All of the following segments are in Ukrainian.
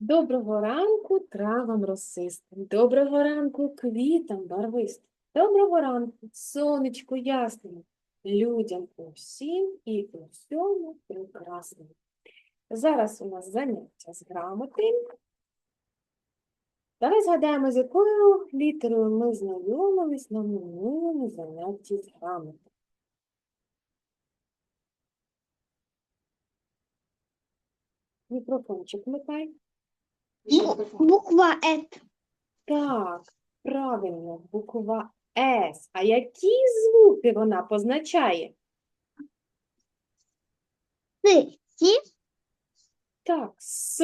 Доброго ранку травам росистим, доброго ранку квітам барвистим, доброго ранку сонечку ясному, людям усім і у всьому прекрасному. Зараз у нас заняття з грамоти. Давай згадаємо, з якою літерою ми знайомились на минулому занятті з грамоти. Мікрофончик вмикай. Буква Э. Так, правильно, буква С. А які звуки вона позначає? С. Сі. Так, С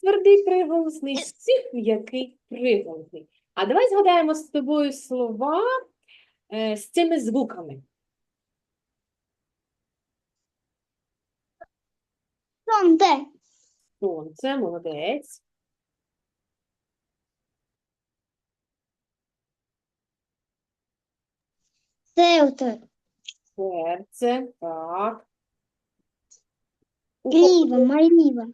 твердий приголосний, С м'який приголосний. А давай згадаємо з тобою слова е, з цими звуками. Сонце. Сонце, молодець. Серце. Серце, так. Ліва. Маліва.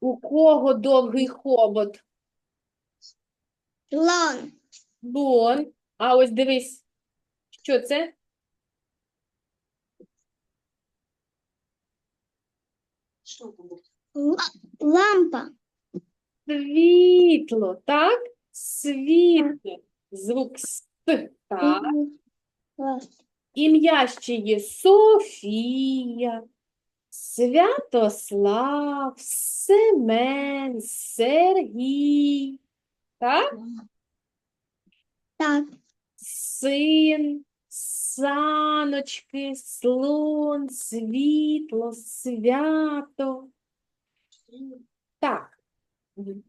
у кого довгий хобот? Лан. Слон. А ось дивись, що це? Ла- Лампа. Світло, так? Світло. Звук С. Так. Ім'я ще є Софія, Святослав, Семен, Сергій, так? Так. Син, саночки, слон, світло, свято. Так.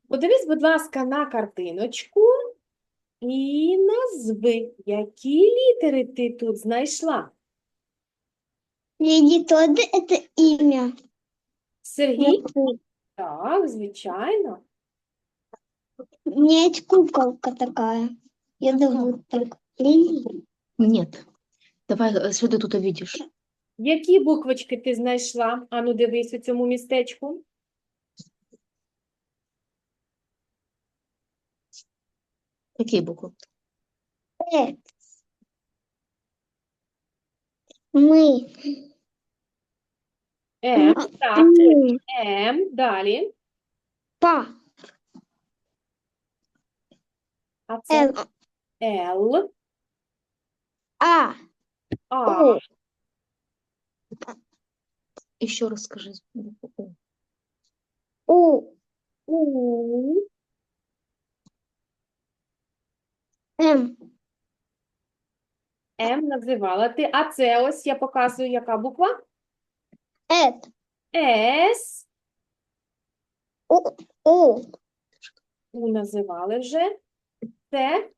Подивись, будь ласка, на картиночку і назви, які літери ти тут знайшла. Леди Тодд – это имя. Сергій? Так, звичайно. У меня есть куколка такая. Я зовут так. Лили. Нет. Давай э, сюда тут увидишь. Які буквочки ти знайшла? Ану, дивись у цьому містечку. Какие буквы? Э. Мы. М, так, Мы. М, далі. Па. А це Л. Л, А. А, О. Еще раз скажи. букву. У. У, М. М називала ти. А це ось я показую, яка буква? Эт. С, У. У. У називали вже. Це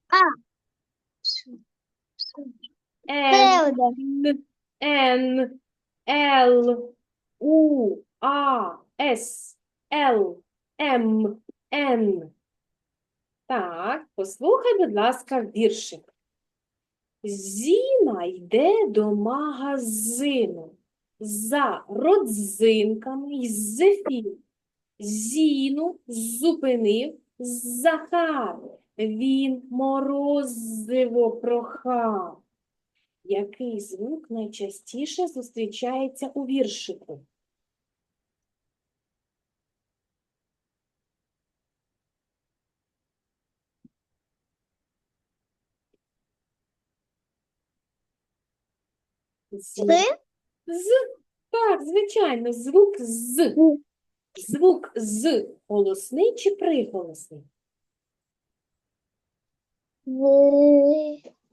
Всё, всё. Н, Селда. Н, Л, У, А, С, Л, М, Н. Так, послухай, будь ласка, віршик. Зіна йде до магазину за родзинками й зефір. Зіну зупинив Захар. Він морозиво прохав. Який звук найчастіше зустрічається у віршику? З. З. Так, звичайно, звук з. Звук з голосний чи приголосний?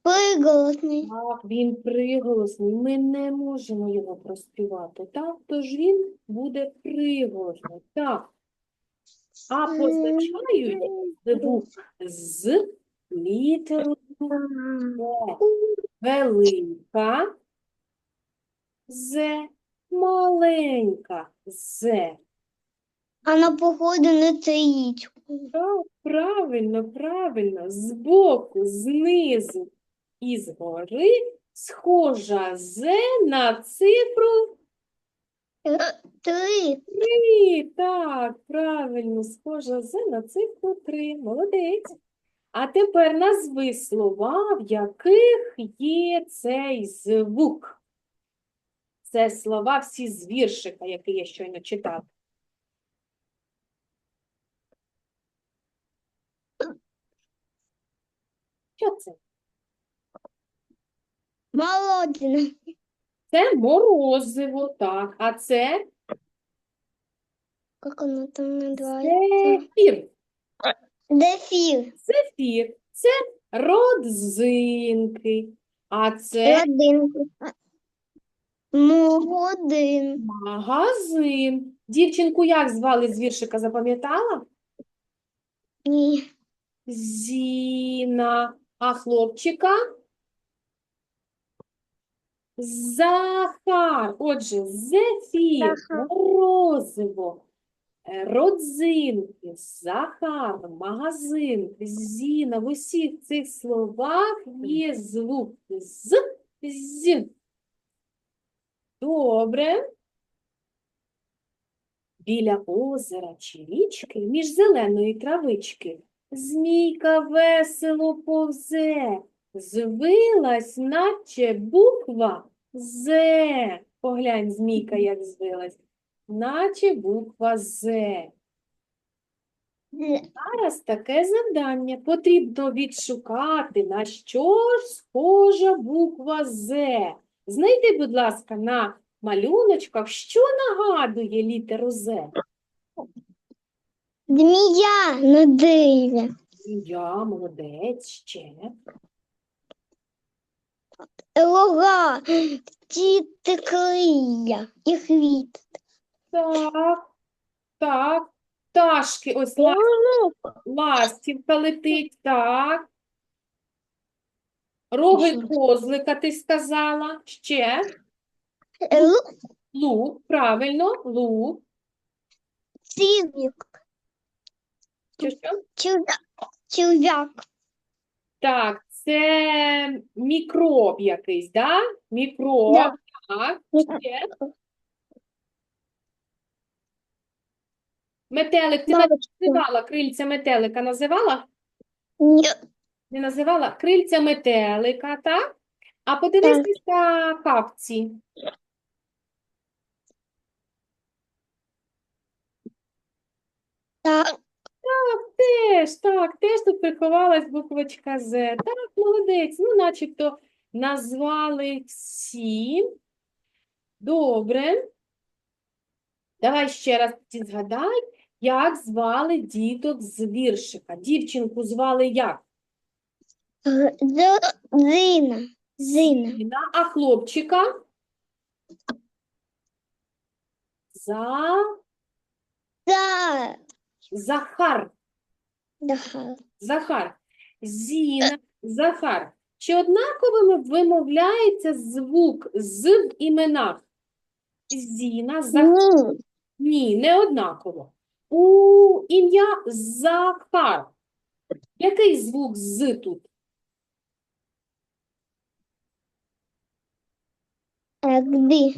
Приголосний. Так, він приголосний. Ми не можемо його проспівати. Так, тож він буде приголосний. Так. А позначають звук з літерою З. Велика З, маленька З. А на походу не стоїть. Правильно, правильно. Збоку, знизу і згори схожа З на цифру Три. Три, так, правильно, схожа з на цифру три. Молодець. А тепер назви слова, в яких є цей звук. Це слова всі з віршика, який я щойно читала. Що це? Молодина. Це морозиво, так. А це Как оно там называется? зефір. Дефир. Зефір. Це родзинки. А це Родинки. Молодин. магазин. Дівчинку як звали з віршика, запам'ятала? Ні. Зіна. А хлопчика? Захар. Отже, зефір, Захар. морозиво, е, родзинки, Захар, магазин, Зіна. В усіх цих словах є звук з, з. Добре. Біля озера чи річки, між зеленої травички, змійка весело повзе, звилась, наче буква З. Поглянь, змійка, як звилась, наче буква З. Зараз таке завдання. Потрібно відшукати, на що ж схожа буква З. Знайди, будь ласка, на малюночках, що нагадує літеру З. Змія на дереві. Я молодець, ще. Рога. Птиці крилля. І хвіт. Так, так. Пташки, ось ла- ластівка летить, так. Роги козлика, ти сказала. Ще. Лук. Лук, правильно, лук. Цівник. Що. Так, це мікроб якийсь, да? Мікроб, Да. так. Ще. Метелик, ти Бабочка. називала крильця метелика, називала? Ні. Не називала крильця метелика, так? А подивись на капці. Так. Так, теж, так, теж тут приховалась буквочка З. Так, молодець. Ну, начебто назвали всі. Добре. Давай ще раз згадай, як звали діток з віршика. Дівчинку звали як? Зина. Зина. Зіна, а хлопчика? За... За. Захар. Даха. Захар. Зіна, Захар. Чи однаковими вимовляється звук з в іменах? Зіна, Захар. Ні, не однаково. У ім'я Захар. Який звук з тут? Гди.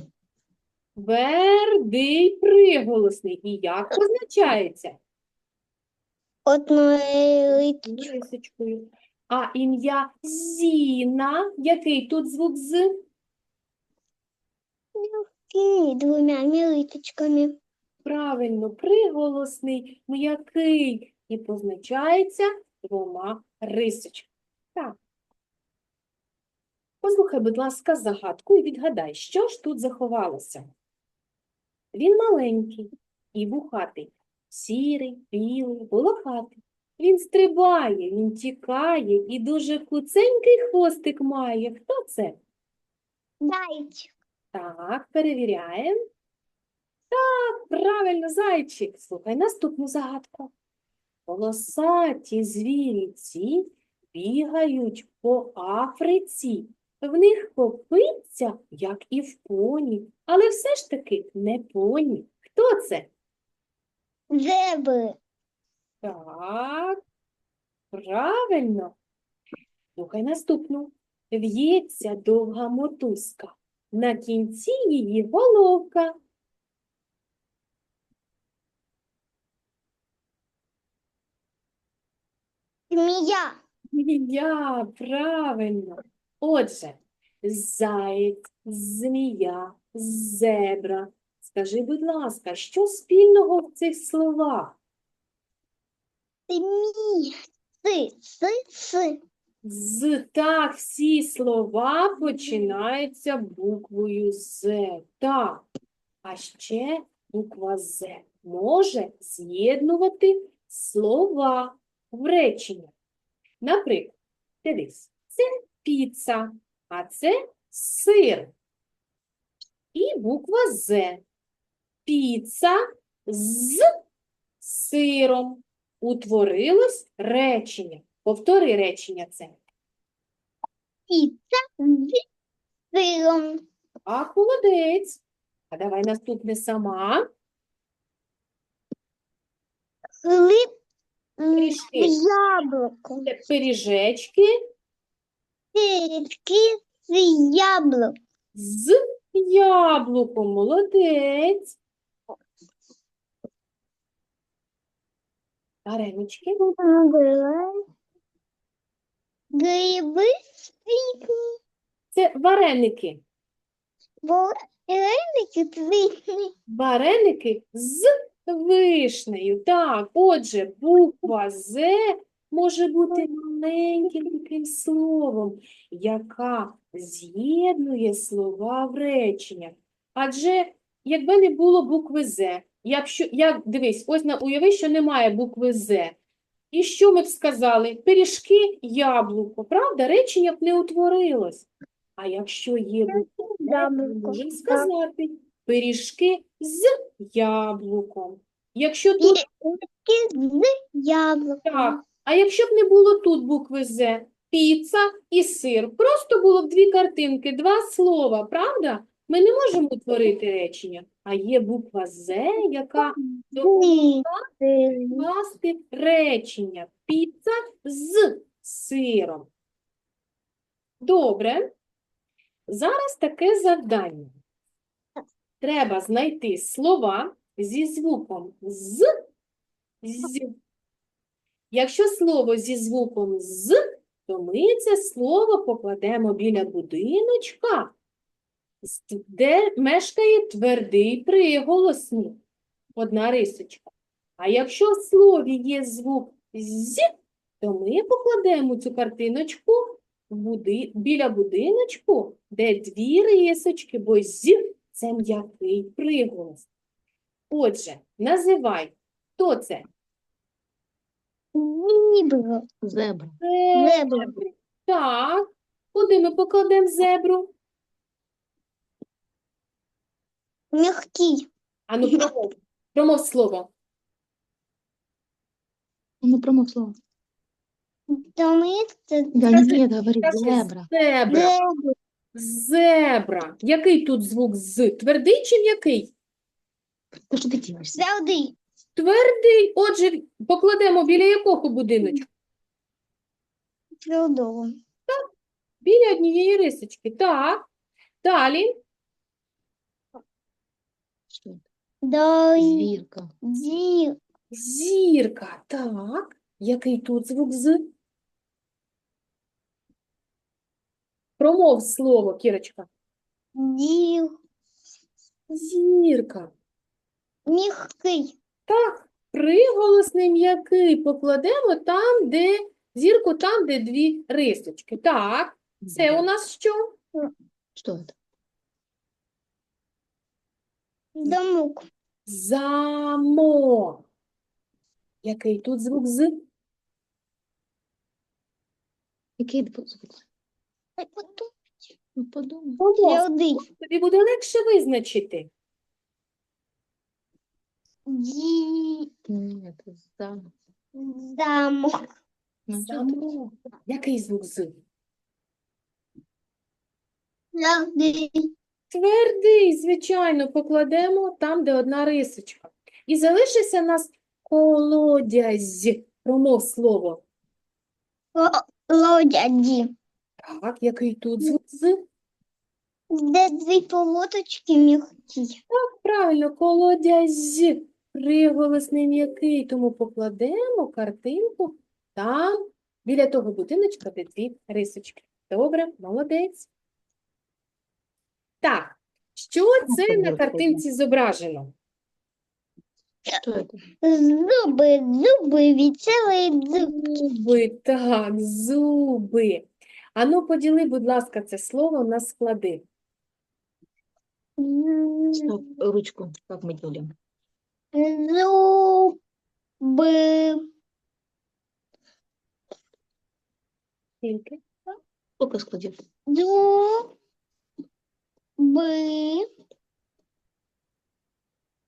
Твердий приголосний. І як позначається? Одною. Рисочкою. А ім'я Зіна, який тут звук з? І двома мілиточками. Правильно, приголосний, м'який і позначається двома рисочками. Так. Послухай, будь ласка, загадку і відгадай, що ж тут заховалося? Він маленький і вухатий, сірий, білий, волохатий. Він стрибає, він тікає і дуже куценький хвостик має. Хто це? Зайчик. Так, перевіряємо. Так, правильно, зайчик. Слухай наступну загадку. Волосаті звірі бігають по Африці. В них копиться, як і в поні, але все ж таки не поні. Хто це? Зеби. Так, правильно. Слухай наступну. В'ється довга мотузка. На кінці її головка. Змія. Змія, правильно. Отже, заєць, змія, зебра. Скажи, будь ласка, що спільного в цих словах? Змія. Си, си, си. З так всі слова починаються буквою З. Так. А ще буква З може з'єднувати слова в речення. Наприклад, дивись, це піца, а це сир. І буква З. Піца з сиром. Утворилось речення. Повтори речення це. Піца з сиром. А, молодець. А давай наступне сама. Хліб з яблуком. Пиріжечки Пиріжки з яблуком. з яблуком. Молодець. Варенички. Гриби світлі. Це вареники. Вареники світлі. Вареники з вишнею. Так, отже, буква З може бути маленьким таким словом, яка з'єднує слова в реченнях. Адже якби не було букви З, якщо, як, дивись, ось на, уяви, що немає букви З. І що ми б сказали? Пиріжки, яблуко, правда? Речення б не утворилось. А якщо є буква можемо сказати пиріжки з яблуком. Якщо тут Пиріжки з яблуком. так, а якщо б не було тут букви З, піца і сир, просто було б дві картинки, два слова, правда? Ми не можемо утворити речення, а є буква З, яка Ні. скласти речення. Піца з сиром. Добре. Зараз таке завдання. Треба знайти слова зі звуком з, з. Якщо слово зі звуком з, то ми це слово покладемо біля будиночка, де мешкає твердий приголосний. Одна рисочка. А якщо в слові є звук з, то ми покладемо цю картиночку біля будиночку, де дві рисочки, бо з це м'який приголос. Отже, називай, хто це? Зібро. Зебра. Зебра. Так. Куди ми покладемо зебру? Мягкий. Ану, промов. Промов слово. Ну, промов слово. Тому це Да нет, говори, зебра. Зебра. зебра. Зебра. Який тут звук з? Твердий чи м'який? Да что ты делаешь? Завжди. Твердий. Отже, покладемо біля якого будиночку? Чудово. Біля однієї рисочки. Так. Далі. До Зверка. Зірка. Так. Який тут звук з? Промов слово, Кірочка. Ді. Зірка. Мягкий. Так, приголосний м'який покладемо там, де зірку, там, де дві рисочки. Так, це у нас що? Что это? Замок. Замок. Який тут звук з? Какие два звука? Ну, подумай. Тобі буде легше визначити. Ді. Нет, зам. Замок. Ну. Замок. Який звук з? Завжди. Твердий, звичайно, покладемо там, де одна рисочка. І залишиться у нас колодязь. Промов слово. Лодяді. Так, який тут звук з? Де дві полоточки мягкі. Правильно, колодязь. Приголосний м'який, тому покладемо картинку там, Біля того будиночка, де дві рисочки. Добре, молодець. Так, що це на картинці зображено? Зуби, зуби, веселий зуб. Зуби, так, зуби. Ану, поділи, будь ласка, це слово на склади. Стоп, ручку. Как мы делаем? Зуби. Скільки? Сколько складів? Зуби.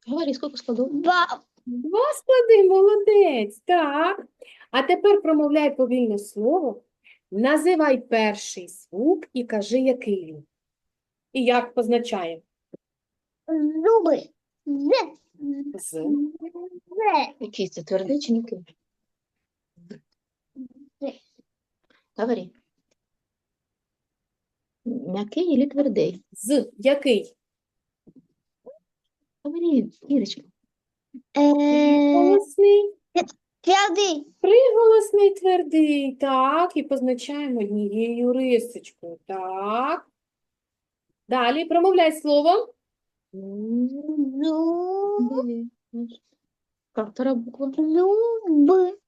Говори, сколько складов? Два. Два склади, молодець. Так. А тепер промовляй повільне слово. Називай перший звук і кажи, який він. І як позначає? Зуби. З. З. З. Який це твердий чи м'який? Говори. М'який или твердий? З. Який? Говори, Ірочка. Голосний. П'ятий. Приголосний твердий. Так. І позначаємо однією рисочкою. Так. Далі промовляй слово. Как вторая буква? Зуби.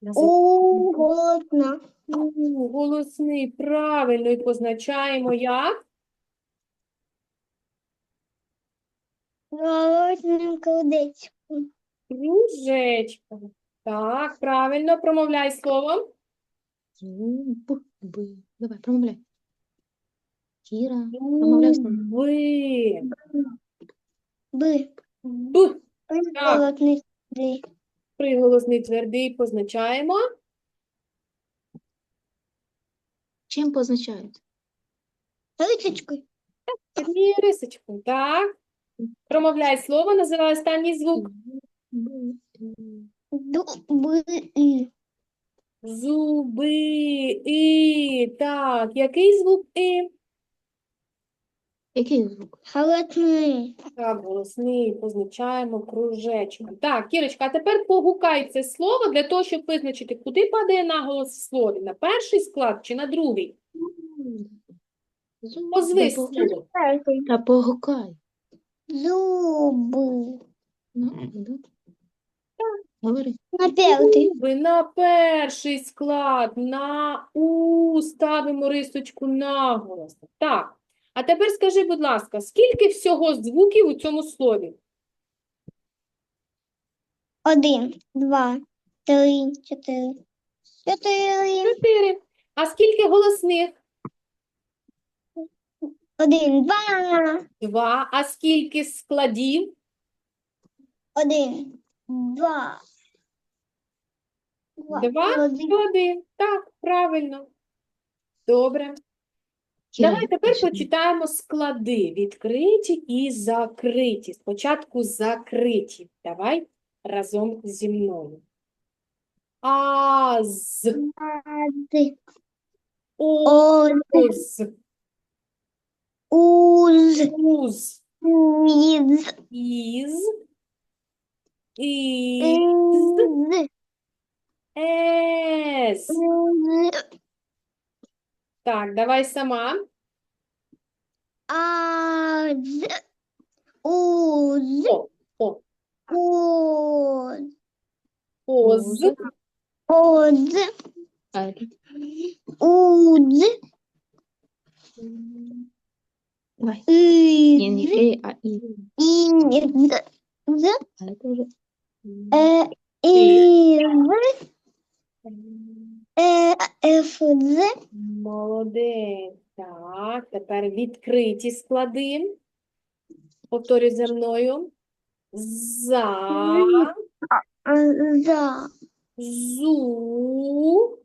Називай. У, голосно. У, Голосний. Правильно. І позначаємо як? Голосним колодечком. Кружечком. Так, правильно. Промовляй слово. Зубы. Давай, промовляй. Кіра, промовляй. Ви. Б. Б. Голосний сюди. Приголосний твердий позначаємо. Чим позначають? Рисочкою. І рисочкою. Так. Промовляй слово, називай останній звук. Дуби. Зуби. І. Так. Який звук І? Який звук? Голосний. Так, голосний. Позначаємо кружечком. Так, Кірочка, а тепер погукай це слово для того, щоб визначити, куди падає наголос в слові. На перший склад чи на другий? Зуби. Позви Та по- слово. Та погукай. Зуби. Ну, да. Говори. На п'ятий. Зуби на перший склад, на У ставимо рисочку наголос. Так. А тепер скажи, будь ласка, скільки всього звуків у цьому слові? Один, два, три, чотири. Чотири. Чотири. А скільки голосних? Один, два. Два. А скільки складів? Один, два. Два. Один. Один. Так, правильно. Добре. Давай тепер почитаємо склади. Відкриті і закриті. Спочатку закриті. Давай разом зі мною. Аз, оз, Уз. уз, Із. із, із, Із. ес. Так, давай сама. Аз. Уз. О, о, Уз. оз, Оз. А, Уз. Давай. Не, не э, а и. Із. З. А это уже. Е. Із. Е. Ф. З. Молодець. Так, тепер відкриті склади. Повторюй за мною. За, За. зу,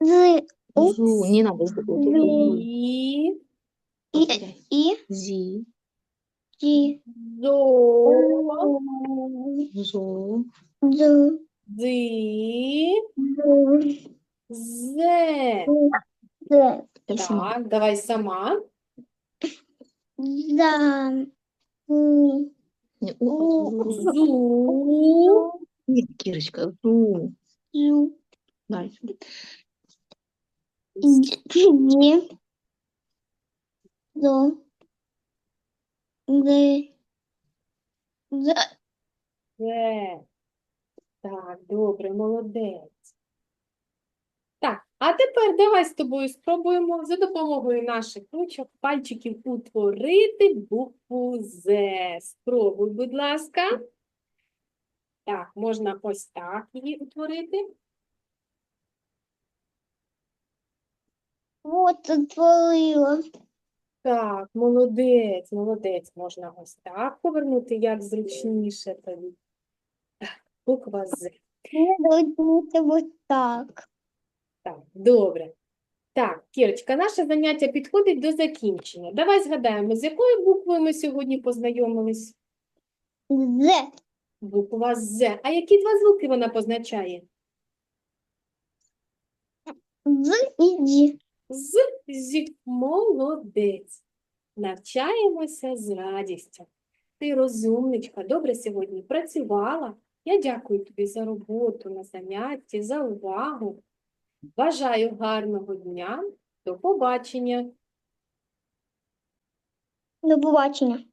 З. Зу. Не надо. І, І. І. Зи. Ті. зо, Зу. З. ди, З. зе. З. Теперь сама. Так, давай сама. За. У. Не, у, а зу. Зу, Нет, Кирочка. Зу. Зу. Далі. Ді. До. Де. Де. Це. Так, добре, молодець. Так, а тепер давай з тобою спробуємо за допомогою наших ручок, пальчиків утворити букву З. Спробуй, будь ласка. Так, можна ось так її утворити. Вот утворила. Так, молодець, молодець. Можна ось так повернути, як зручніше тобі. Буква З. Так. Так, добре. Так, Кірочка, наше заняття підходить до закінчення. Давай згадаємо, з якою буквою ми сьогодні познайомились? З. Буква З. А які два звуки вона позначає? З і Ді. З, зі. Молодець. Навчаємося з радістю. Ти розумничка, добре сьогодні працювала. Я дякую тобі за роботу на занятті, за увагу. Бажаю гарного дня. До побачення. До побачення.